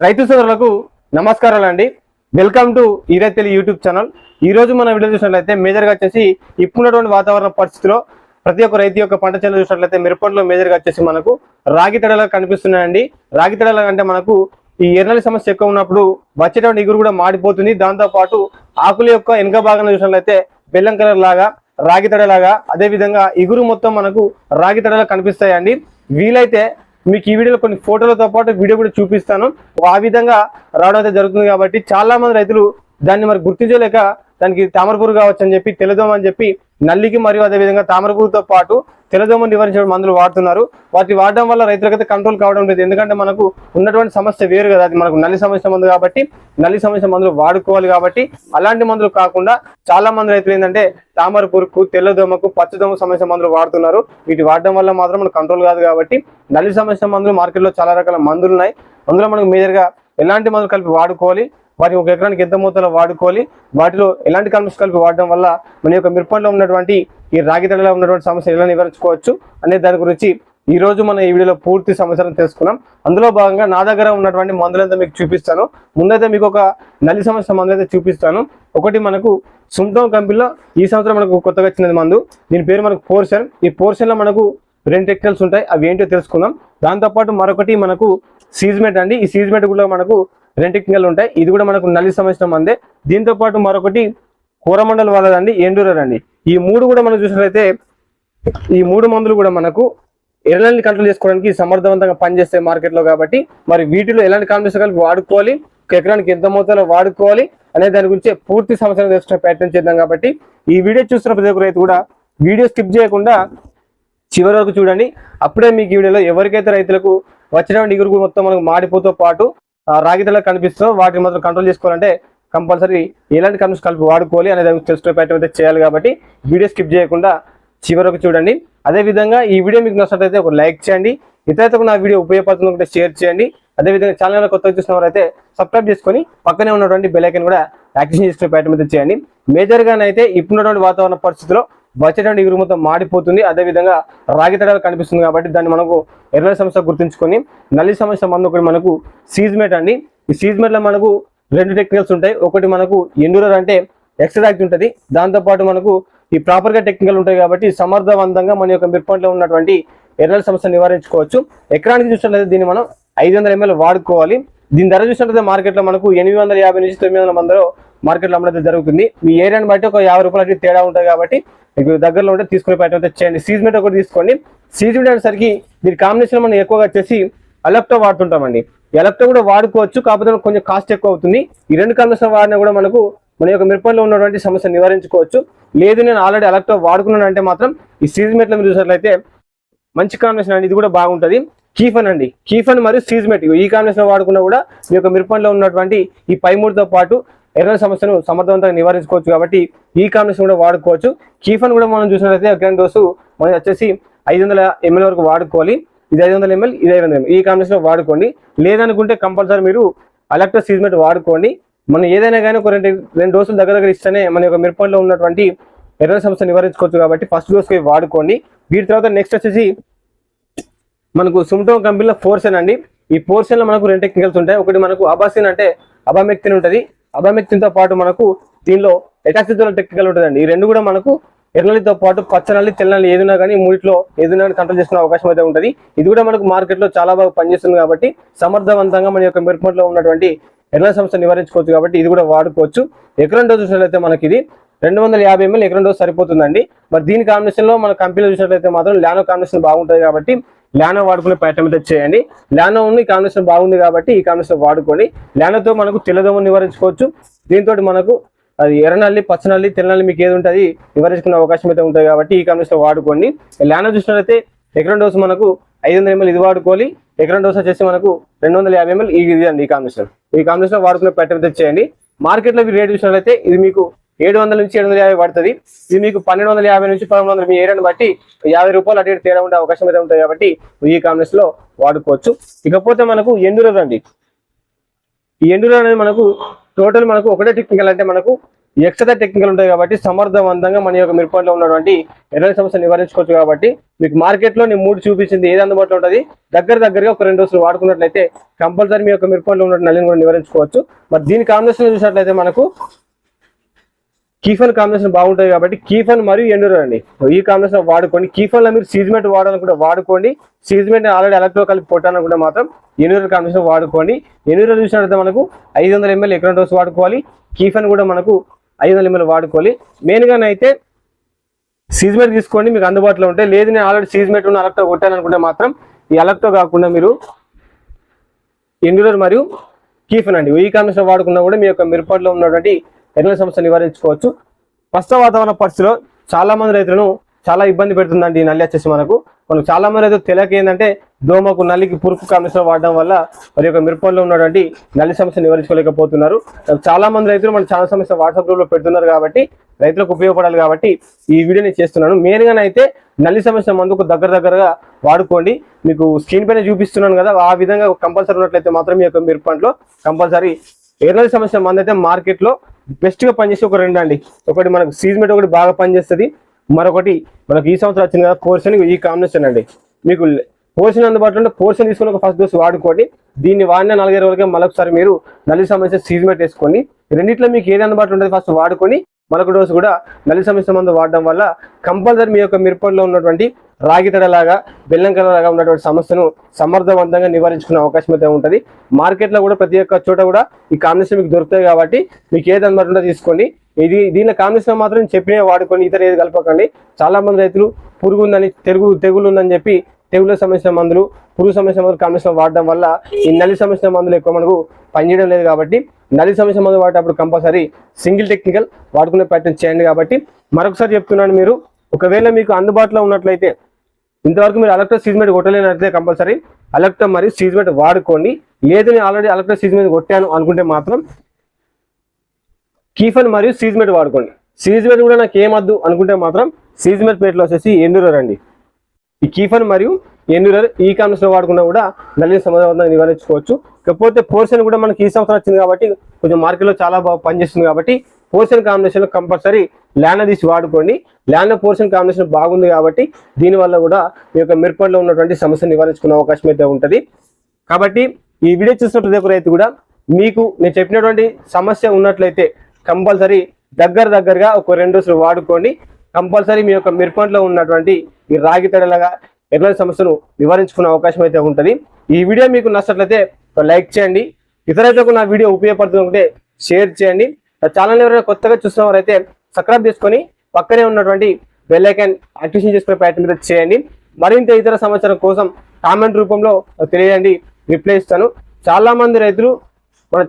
రైతు సోదరులకు నమస్కారాలు అండి వెల్కమ్ టు ఈరైతెలి యూట్యూబ్ ఛానల్ ఈ రోజు మనం వీడియో చూసినట్లయితే మేజర్గా వచ్చేసి ఇప్పుడున్నటువంటి వాతావరణ పరిస్థితిలో ప్రతి ఒక్క రైతు యొక్క పంట చేను చూసినట్లయితే మిరపట్లో మేజర్గా వచ్చేసి మనకు రాగి తడలు కనిపిస్తున్నాయండి. రాగి తడలు అంటే మనకు ఈ ఎర్రలి సమస్య ఎక్కువ ఉన్నప్పుడు వచ్చేటువంటి ఇగురు కూడా మాడిపోతుంది. దాంతో పాటు ఆకుల యొక్క వెనుక భాగంలో చూసినట్లయితే బెల్లం కలర్ లాగా రాగి తడలాగా అదే విధంగా ఇగురు మొత్తం మనకు రాగి తడలా కనిపిస్తాయండి. వీలైతే మీకు ఈ వీడియోలో కొన్ని ఫోటోలతో పాటు వీడియో కూడా చూపిస్తాను. ఆ విధంగా రావడం అయితే జరుగుతుంది కాబట్టి చాలా మంది రైతులు దాన్ని మరి గుర్తించలేక దానికి తామరపూర్ కావచ్చు అని చెప్పి తెల్లదోమ అని చెప్పి నల్లికి మరియు అదే విధంగా పాటు తెల్లదోమ నివారించే మందులు వాడుతున్నారు. వాటి వాడడం వల్ల రైతులకైతే కంట్రోల్ కావడం లేదు. ఎందుకంటే మనకు ఉన్నటువంటి సమస్య వేరు కదా. అది మనకు నల్లి సమస్య మందు కాబట్టి నల్లి సమస్య మందులు వాడుకోవాలి కాబట్టి అలాంటి మందులు కాకుండా చాలా మంది రైతులు ఏంటంటే తామర పురుకు తెల్లదోమకు పచ్చదోమ సమస్య మందులు వాడుతున్నారు. వీటి వాడడం వల్ల మాత్రం మనకు కంట్రోల్ కాదు కాబట్టి నల్లి సమస్య మందులు మార్కెట్లో చాలా రకాల మందులు ఉన్నాయి అందులో మనకు మేజర్గా ఎలాంటి మందులు కలిపి వాడుకోవాలి? వాటి ఒక ఎకరానికి ఎంత మోతాదులో వాడుకోవాలి? వాటిలో ఎలాంటి కలుపు కలిపి వాడడం వల్ల మన యొక్క మిరపంలో ఉన్నటువంటి ఈ రాగి తడలో ఉన్నటువంటి సమస్య ఎలా నివారించుకోవచ్చు అనే దాని గురించి ఈ రోజు మనం ఈ వీడియోలో పూర్తి సమస్యలను తెలుసుకున్నాం. అందులో భాగంగా నా దగ్గర ఉన్నటువంటి మందులైతే మీకు చూపిస్తాను. ముందైతే మీకు ఒక నల్లి సమస్య మందులైతే చూపిస్తాను. ఒకటి మనకు సుంటం కంపెనీలో ఈ సంవత్సరం మనకు కొత్తగా వచ్చినది మందు. దీని పేరు మనకు పోర్షన్. ఈ పోర్షన్లో మనకు రెండు టెక్నికల్స్ ఉంటాయి. అవి ఏంటో తెలుసుకుందాం. దాంతోపాటు మరొకటి మనకు సీజ్మెంట్ అండి. ఈ సీజ్మెంట్ కూడా మనకు రెండు కింగలు ఉంటాయి. ఇది కూడా మనకు నల్లి సమస్య అందే. దీంతో పాటు మరొకటి కూరమండలి వాళ్ళదండి ఎండూరర్ అండి. ఈ మూడు కూడా మనం చూసినట్లయితే ఈ మూడు మందులు కూడా మనకు ఎర్రల్ని కంట్రోల్ చేసుకోవడానికి సమర్థవంతంగా పనిచేస్తాయి మార్కెట్లో కాబట్టి మరి వీటిలో ఎలాంటి కాంబినేషన్ కలిపి వాడుకోవాలి ఒక ఎకరానికి ఎంత మొత్తంలో వాడుకోవాలి అనే దాని గురించి పూర్తి సమస్యలు తెలుసుకునే ప్రయత్నం చేద్దాం కాబట్టి ఈ వీడియో చూస్తున్న ప్రతి ఒక్క రైతు కూడా వీడియో స్కిప్ చేయకుండా చివరి వరకు చూడండి. అప్పుడే మీకు ఈ వీడియోలో ఎవరికైతే రైతులకు వచ్చినటువంటి ఇగురు మొత్తం మనకు మాడిపోతో పాటు ఆ, కనిపిస్తూ వాటిని మాత్రం కంట్రోల్ చేసుకోవాలంటే కంపల్సరీ ఎలాంటి కంపెనీస్ కలిపి వాడుకోవాలి అనేది తెలుసుకునే ప్రయత్నం అయితే చేయాలి కాబట్టి వీడియో స్కిప్ చేయకుండా చివరకు చూడండి. అదే విధంగా ఈ వీడియో మీకు నచ్చినట్లయితే ఒక లైక్ చేయండి. ఇతరులకు నా వీడియో ఉపయోగపడుతుందంటే షేర్ చేయండి. అదే విధంగా ఛానల్ కొత్తగా చూసిన వారైతే సబ్స్క్రైబ్ చేసుకొని పక్కనే ఉన్నటువంటి బెల్ ఐకన్ కూడా యాక్టివేషన్ చేసుకునే ప్రయత్నం అయితే చేయండి. మేజర్ గానైతే ఇప్పుడున్నటువంటి వాతావరణ పరిస్థితిలో వచ్చేటువంటి ఇగురు మొత్తం మాడిపోతుంది. అదే విధంగా రాగి తడాలు కనిపిస్తుంది కాబట్టి దాన్ని మనకు ఎర్రల సమస్య గుర్తుంచుకొని నల్లి సమస్య మందు ఒకటి మనకు సీజ్మేట్ అండి. ఈ సీజ్మేట్లో మనకు రెండు టెక్నికల్స్ ఉంటాయి. ఒకటి మనకు ఎండూరర్ అంటే ఎక్స్ట్రాక్ట్ ఉంటుంది. దాంతో పాటు మనకు ఈ ప్రాపర్గా టెక్నికల్ ఉంటాయి కాబట్టి సమర్థవంతంగా మన యొక్క మిర్పంట్లో ఉన్నటువంటి ఎర్రల సమస్య నివారించుకోవచ్చు. ఎకరానికి చూసినట్లయితే దీన్ని మనం ఐదు వందల ఎంఎల్ వాడుకోవాలి. దీని ధర చూసినట్లయితే మార్కెట్లో మనకు ఎనిమిది వందల యాభై నుంచి తొమ్మిది వందల మందిలో మార్కెట్లో అమ్మడం జరుగుతుంది. మీ ఏరియాని బట్టి ఒక యాభై రూపాయలకి తేడా ఉంటుంది కాబట్టి మీకు దగ్గరలో ఉంటే తీసుకునే ప్రయత్నం అయితే చేయండి. సీజ్మెంట్ ఒకటి తీసుకోండి. సీజ్మెంట్ అనేసరికి దీని కాంబినేషన్ మనం ఎక్కువగా వచ్చేసి అలెప్టో వాడుతుంటామండి. ఎలక్ట్రో కూడా వాడుకోవచ్చు కాకపోతే కొంచెం కాస్ట్ ఎక్కువ అవుతుంది. ఈ రెండు కాంబినేషన్ వాడినా కూడా మనకు మన యొక్క మిరపల్లో ఉన్నటువంటి సమస్య నివారించుకోవచ్చు. లేదు నేను ఆల్రెడీ ఎలక్ట్రో వాడుకున్నాను అంటే మాత్రం ఈ సీజ్మెంట్లో మీరు చూసినట్లయితే మంచి కాంబినేషన్ అండి. ఇది కూడా బాగుంటుంది. కీఫన్ అండి. కీఫన్ మరియు సీజ్మెట్ ఈ కాంబినేషన్ వాడుకున్నా కూడా మీ యొక్క మిరపంలో ఉన్నటువంటి ఈ పైమూడితో పాటు ఎర్ర సమస్యను సమర్థవంతంగా నివారించుకోవచ్చు కాబట్టి ఈ కాంబినేషన్ కూడా వాడుకోవచ్చు. కీఫన్ కూడా మనం చూసినట్లయితే ఒక డోసు మనకి వచ్చేసి ఐదు వందల ఎంఎల్ వరకు వాడుకోవాలి. ఇది ఐదు వందల ఎంఎల్ ఇది ఐదు వందల ఎంఎల్. ఈ కాంబినేషన్ వాడుకోండి. లేదనుకుంటే కంపల్సరీ మీరు అలెక్ట్రో సీజ్మెంట్ వాడుకోండి. మనం ఏదైనా కానీ ఒక రెండు రెండు డోసులు దగ్గర దగ్గర ఇస్తేనే మన యొక్క మిరపంలో ఉన్నటువంటి ఎర్ర సమస్య నివారించుకోవచ్చు కాబట్టి ఫస్ట్ డోస్కి వాడుకోండి. వీటి తర్వాత నెక్స్ట్ వచ్చేసి మనకు సుమ్టో కంపెనీలో ఫోర్సెన్ అండి. ఈ ఫోర్సెన్లో మనకు రెండు టెక్నికల్స్ ఉంటాయి. ఒకటి మనకు అబాసిన్ అంటే అబామెక్తిన్ ఉంటుంది. అబామెక్తిన్తో పాటు మనకు దీనిలో ఎటాక్సిజోల్ టెక్నికల్ ఉంటుందండి. ఈ రెండు కూడా మనకు ఎర్రనల్లితో పాటు పచ్చనల్లి తెల్లనల్లి ఏదైనా కానీ మూడిట్లో ఏదైనా కంట్రోల్ చేసుకునే అవకాశం అయితే ఉంటుంది. ఇది కూడా మనకు మార్కెట్లో చాలా బాగా పనిచేస్తుంది కాబట్టి సమర్థవంతంగా మన యొక్క మిరపట్లో ఉన్నటువంటి ఎర్రల సమస్య నివారించుకోవచ్చు కాబట్టి ఇది కూడా వాడుకోవచ్చు. ఎకరం డోస్ చూసినట్లయితే మనకి ఇది రెండు వందల యాభై ఎంఎల్ ఎకరం డోస్ సరిపోతుందండి. మరి దీని కాంబినేషన్లో మన కంపెనీలో చూసినట్లయితే మాత్రం ల్యానో కాంబినేషన్ బాగుంటుంది కాబట్టి ల్యానో వాడుకునే ప్రయత్నం అయితే చేయండి. ల్యానో ఉన్న ఈ కాంబినేషన్ బాగుంది కాబట్టి ఈ కాంబినేషన్ వాడుకోండి. ల్యానోతో మనకు తెల్లదోమ నివారించుకోవచ్చు. దీంతో మనకు అది ఎర్రనల్లి పచ్చనల్లి తెల్లనల్లి మీకు ఏది ఉంటుంది నివారించుకునే అవకాశం అయితే ఉంటుంది కాబట్టి ఈ కాంబినేషన్ వాడుకోండి. ల్యానో చూసినట్లయితే ఎకరం డోస్ మనకు ఐదు వందల ఎంఎల్ ఇది వాడుకోవాలి. ఎకరం డోస్ వచ్చేసి మనకు రెండు వందల యాభై ఎంఎల్ ఇది అండి ఈ కాంబినేషన్. ఈ కాంబినేషన్ వాడుకునే ప్రయత్నం అయితే చేయండి. మార్కెట్లో మీరు రేట్ చూసినట్లయితే ఇది మీకు ఏడు వందల నుంచి ఏడు వందల యాభై పడుతుంది. ఇది మీకు పన్నెండు వందల యాభై నుంచి పదమూడు వందల మీ ఏరియాను బట్టి యాభై రూపాయలు అటు ఇటు తేడా ఉండే అవకాశం అయితే ఉంటుంది కాబట్టి ఈ కాంబినేషన్లో వాడుకోవచ్చు. ఇకపోతే మనకు ఎండురర్ అండి ఈ ఎండురర్ అనేది మనకు టోటల్ మనకు ఒకటే టెక్నికల్ అంటే మనకు ఎక్స్ట్రా టెక్నికల్ ఉంటాయి కాబట్టి సమర్థవంతంగా మన యొక్క మిరపలో ఉన్నటువంటి ఎర్రని సమస్యలు నివారించుకోవచ్చు కాబట్టి మీకు మార్కెట్లో నేను మూడు చూపించింది ఏది అందుబాటులో ఉంటుంది? దగ్గర దగ్గరగా ఒక రెండు రోజులు వాడుకున్నట్లయితే కంపల్సరీ మీ యొక్క మిరపలో ఉన్న నల్లిని కూడా నివారించుకోవచ్చు. మరి దీని కాంబినేషన్ చూసినట్లయితే మనకు కీఫన్ కాంబినేషన్ బాగుంటుంది కాబట్టి కీఫన్ మరియు ఎండూరో అండి. ఈ కాంబినేషన్ వాడుకోండి. కీఫన్లో మీరు సీజ్మెంట్ వాడాలనుకుంటే వాడుకోండి. సీజ్మెంట్ ఆల్రెడీ ఎలక్ట్రో కలిపి కొట్టాలనుకుంటే మాత్రం ఎన్యూరల్ కాంబినేషన్ వాడుకోండి. ఎన్యూరల్ చూసినట్లయితే మనకు ఐదు వందల ఎంఎల్ ఎక్కడ డోస్ వాడుకోవాలి. కీఫన్ కూడా మనకు ఐదు వందల ఎంఎల్ వాడుకోవాలి. మెయిన్ అయితే సీజ్మెంట్ తీసుకోండి. మీకు అందుబాటులో ఉంటే. లేదు నేను ఆల్రెడీ సీజ్మెంట్ ఉన్న ఎలక్ట్రో కొట్టాలనుకుంటే మాత్రం ఈ ఎలక్ట్రో కాకుండా మీరు ఎండ్యూరర్ మరియు కీఫన్ అండి. ఈ కాంబినేషన్ వాడుకున్నా కూడా మీ యొక్క మిరపట్లో ఉన్నటువంటి ఎరువుల సమస్య నివారించుకోవచ్చు. ప్రస్తుత వాతావరణ పరిస్థితిలో చాలా మంది రైతులను చాలా ఇబ్బంది పెడుతుందండి ఈ నల్లి వచ్చేసి మనకు. మనకు చాలా మంది రైతులు తెలియక ఏంటంటే దోమకు నల్లికి పురుపు కాంబినేషన్ వాడడం వల్ల మరి యొక్క మిరపల్లో ఉన్నటువంటి నల్లి సమస్య నివారించుకోలేకపోతున్నారు. చాలా మంది రైతులు మన చాలా సమస్య వాట్సాప్ గ్రూప్లో పెడుతున్నారు కాబట్టి రైతులకు ఉపయోగపడాలి కాబట్టి ఈ వీడియోని చేస్తున్నాను. మెయిన్ నల్లి సమస్య మందుకు దగ్గర దగ్గరగా వాడుకోండి. మీకు స్క్రీన్ పైన చూపిస్తున్నాను కదా ఆ విధంగా కంపల్సరీ ఉన్నట్లయితే మాత్రం మీ యొక్క మిరపంట్లో కంపల్సరీ ఎర్రలి సమస్య మందు అయితే మార్కెట్లో బెస్ట్గా పనిచేసి ఒక రెండు అండి. ఒకటి మనకు సీజ్మెంట్ ఒకటి బాగా పనిచేస్తుంది. మరొకటి మనకు ఈ సంవత్సరం వచ్చింది కదా పోర్షన్ ఈ కాంబినేషన్ అండి. మీకు పోర్షన్ అందుబాటులో ఉంటే పోర్షన్ తీసుకుని ఒక ఫస్ట్ డోస్ వాడుకోండి. దీన్ని వాడిన నలభై రోజులకే మరొకసారి మీరు నల్లి సమస్య సీజ్మెంట్ వేసుకోండి. రెండిట్లో మీకు ఏది అందుబాటులో ఉంటుంది ఫస్ట్ వాడుకొని మరొక డోసు కూడా నల్లి సమస్య మందు వాడడం వల్ల కంపల్సరీ మీ యొక్క మిరపల్లో ఉన్నటువంటి రాగి తడలాగా బెల్లం కలలాగా ఉన్నటువంటి సమస్యను సమర్థవంతంగా నివారించుకునే అవకాశం అయితే ఉంటుంది. మార్కెట్లో కూడా ప్రతి ఒక్క చోట కూడా ఈ కాంబినేషన్ మీకు దొరుకుతాయి కాబట్టి మీకు ఏది అందుబాటులో తీసుకోండి. ఇది దీనిలో కాంబినేషన్ మాత్రం చెప్పినే వాడుకొని ఇతర ఏది కలపకండి. చాలా మంది రైతులు పురుగు ఉందని తెగులు తెగులు ఉందని చెప్పి తెగుల సమస్య మందులు పురుగు సమస్య మందులు కాంబినేషన్ వాడడం వల్ల ఈ నల్లి సమస్య మందులు ఎక్కువ మనకు పనిచేయడం లేదు కాబట్టి నల్లి సమస్య మందులు వాడేటప్పుడు కంపల్సరీ సింగిల్ టెక్నికల్ వాడుకునే ప్రయత్నం చేయండి కాబట్టి మరొకసారి చెప్తున్నాను మీరు. ఒకవేళ మీకు అందుబాటులో ఉన్నట్లయితే ఇంతవరకు మీరు అలక్ట్రా సీజ్మెంట్ కొట్టలేనట్లయితే కంపల్సరీ. అలక్ట్రో మరియు సీజ్మెంట్ వాడుకోండి. లేదు నేను ఆల్రెడీ అలక్ట్రా సీజ్మెంట్ కొట్టాను అనుకుంటే మాత్రం కీఫన్ మరియు సీజ్మెంట్ వాడుకోండి. సీజ్మెంట్ కూడా నాకు ఏమద్దు అనుకుంటే మాత్రం సీజ్మెంట్ ప్లేట్లో వచ్చేసి ఎండూరర్ అండి. ఈ కీఫన్ మరియు ఎండూరర్ ఈ కామర్స్లో లో వాడుకున్నా కూడా నల్లి సమాధానం నివారించుకోవచ్చు. కాకపోతే పోర్షన్ కూడా మనకి ఈ సంవత్సరం వచ్చింది కాబట్టి కొంచెం మార్కెట్లో చాలా బాగా పనిచేస్తుంది కాబట్టి పోర్షన్ కాంబినేషన్లో కంపల్సరీ ల్యాండ్ తీసి వాడుకోండి. ల్యాండ్ పోర్షన్ కాంబినేషన్ బాగుంది కాబట్టి దీనివల్ల కూడా మీ యొక్క మిరపడిలో ఉన్నటువంటి సమస్యను నివారించుకునే అవకాశం అయితే ఉంటుంది. కాబట్టి ఈ వీడియో చూసిన ప్రతి ఒక్క రైతు కూడా మీకు నేను చెప్పినటువంటి సమస్య ఉన్నట్లయితే కంపల్సరీ దగ్గర దగ్గరగా ఒక రెండు రోజులు వాడుకోండి. కంపల్సరీ మీ యొక్క మిరపంట్లో ఉన్నటువంటి ఈ రాగి తడలాగా ఎటువంటి సమస్యను నివారించుకునే అవకాశం అయితే ఉంటుంది. ఈ వీడియో మీకు నచ్చినట్లయితే లైక్ చేయండి. ఇతరులకు నా వీడియో ఉపయోగపడుతుంటే షేర్ చేయండి. ఛానల్ ఎవరైనా కొత్తగా చూసిన వారైతే సబ్స్క్రైబ్ చేసుకొని పక్కనే ఉన్నటువంటి బెల్ యాక్టివేషన్ చేసుకునే ప్రయత్నం మీద చేయండి. మరింత ఇతర సమాచారం కోసం కామెంట్ రూపంలో తెలియండి. రిప్లై ఇస్తాను. చాలా మంది రైతులు మన